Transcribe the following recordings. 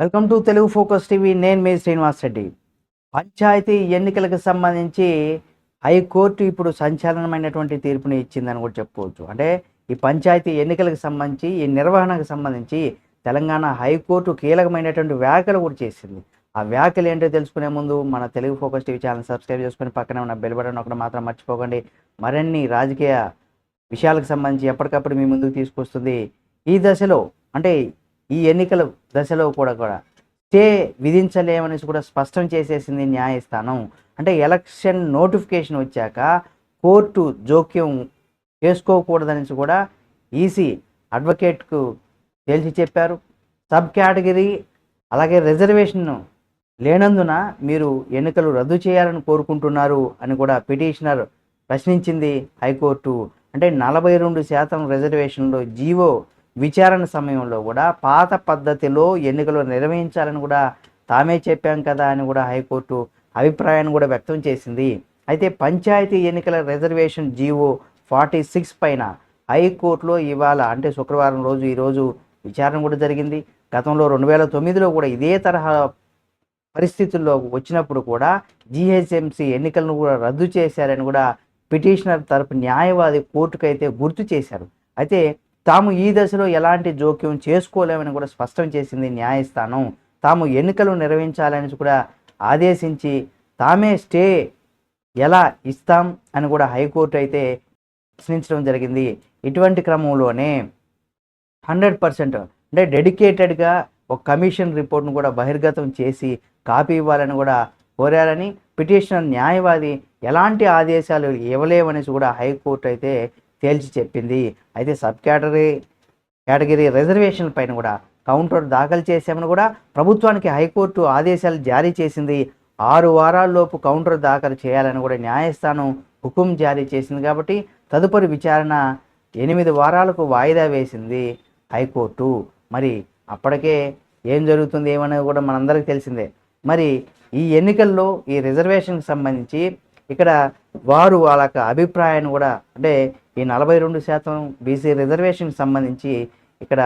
Welcome to Telugu focus TV. నేను మీ శ్రీనివాస్ రెడ్డి. పంచాయతీ ఎన్నికలకు సంబంధించి హైకోర్టు ఇప్పుడు సంచలనమైనటువంటి తీర్పుని ఇచ్చిందని కూడా చెప్పుకోవచ్చు. అంటే ఈ పంచాయతీ ఎన్నికలకు సంబంధించి ఈ నిర్వహణకు సంబంధించి తెలంగాణ హైకోర్టు కీలకమైనటువంటి వ్యాఖ్యలు కూడా చేసింది. ఆ వ్యాఖ్యలు ఏంటో తెలుసుకునే ముందు మన Telugu focus TV channel subscribe చేసుకొని పక్కనే ఉన్న బెల్ బటన్ ఒకటి మాత్రం మర్చిపోకండి. మరిన్ని రాజకీయ విషయాలకు సంబంధించి ఎప్పటికప్పుడు మీ ముందుకు తీసుకొస్తుంది ఈ దశలో. అంటే ఈ ఎన్నికల దశలో కూడా కూడా స్టే విధించలేమనేసి కూడా స్పష్టం చేసేసింది న్యాయస్థానం. అంటే ఎలక్షన్ నోటిఫికేషన్ వచ్చాక కోర్టు జోక్యం చేసుకోకూడదనేసి కూడా ఈసీ అడ్వకేట్కు తేల్చి చెప్పారు. సబ్ కేటగిరీ అలాగే రిజర్వేషన్ లేనందున మీరు ఎన్నికలు రద్దు చేయాలని కోరుకుంటున్నారు అని కూడా పిటిషనర్ ప్రశ్నించింది హైకోర్టు. అంటే నలభై రెండు శాతం రిజర్వేషన్లో జీవో విచారణ సమయంలో కూడా పాత పద్ధతిలో ఎన్నికలు నిర్వహించాలని కూడా తామే చెప్పాం కదా అని కూడా హైకోర్టు అభిప్రాయాన్ని కూడా వ్యక్తం చేసింది. అయితే పంచాయతీ ఎన్నికల రిజర్వేషన్ జీవో ఫార్టీ సిక్స్ పైన హైకోర్టులో ఇవాళ అంటే శుక్రవారం రోజు ఈరోజు విచారణ కూడా జరిగింది. గతంలో రెండు వేల తొమ్మిదిలో కూడా ఇదే తరహా పరిస్థితుల్లో వచ్చినప్పుడు కూడా జిహెచ్ఎంసీ ఎన్నికలను కూడా రద్దు చేశారని కూడా పిటిషనర్ తరపు న్యాయవాది కోర్టుకైతే గుర్తు చేశారు. అయితే తాము ఈ దశలో ఎలాంటి జోక్యం చేసుకోలేమని కూడా స్పష్టం చేసింది న్యాయస్థానం. తాము ఎన్నికలు నిర్వహించాలని కూడా ఆదేశించి తామే స్టే ఎలా ఇస్తాం అని కూడా హైకోర్టు అయితే ప్రశ్నించడం జరిగింది. ఇటువంటి క్రమంలోనే హండ్రెడ్ పర్సెంట్ అంటే డెడికేటెడ్గా ఒక కమిషన్ రిపోర్ట్ను కూడా బహిర్గతం చేసి కాపీ ఇవ్వాలని కూడా కోరారని పిటిషనర్ న్యాయవాది ఎలాంటి ఆదేశాలు ఇవ్వలేవనేసి కూడా హైకోర్టు అయితే తేల్చి చెప్పింది. అయితే సబ్ కేటగిరీ కేటగిరీ రిజర్వేషన్ పైన కూడా కౌంటర్ దాఖలు చేశామని కూడా ప్రభుత్వానికి హైకోర్టు ఆదేశాలు జారీ చేసింది. ఆరు వారాల్లోపు కౌంటర్ దాఖలు చేయాలని కూడా న్యాయస్థానం హుకుం జారీ చేసింది కాబట్టి తదుపరి విచారణ ఎనిమిది వారాలకు వాయిదా వేసింది హైకోర్టు. మరి అప్పటికే ఏం జరుగుతుంది ఏమనేది కూడా మనందరికీ తెలిసిందే. మరి ఈ ఎన్నికల్లో ఈ రిజర్వేషన్కి సంబంధించి ఇక్కడ వారు వాళ్ళ యొక్క అభిప్రాయాన్ని కూడా అంటే ఈ నలభై రెండు శాతం బీసీ రిజర్వేషన్కి సంబంధించి ఇక్కడ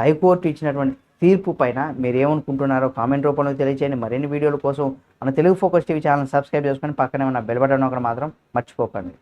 హైకోర్టు ఇచ్చినటువంటి తీర్పు పైన మీరు ఏమనుకుంటున్నారో కామెంట్ రూపంలో తెలియచేయండి. మరిన్ని వీడియోల కోసం మన Telugu focus TV channel subscribe చేసుకొని పక్కనే ఉన్న బెల్ బటన్ ఒకటి మాత్రం మర్చిపోకండి.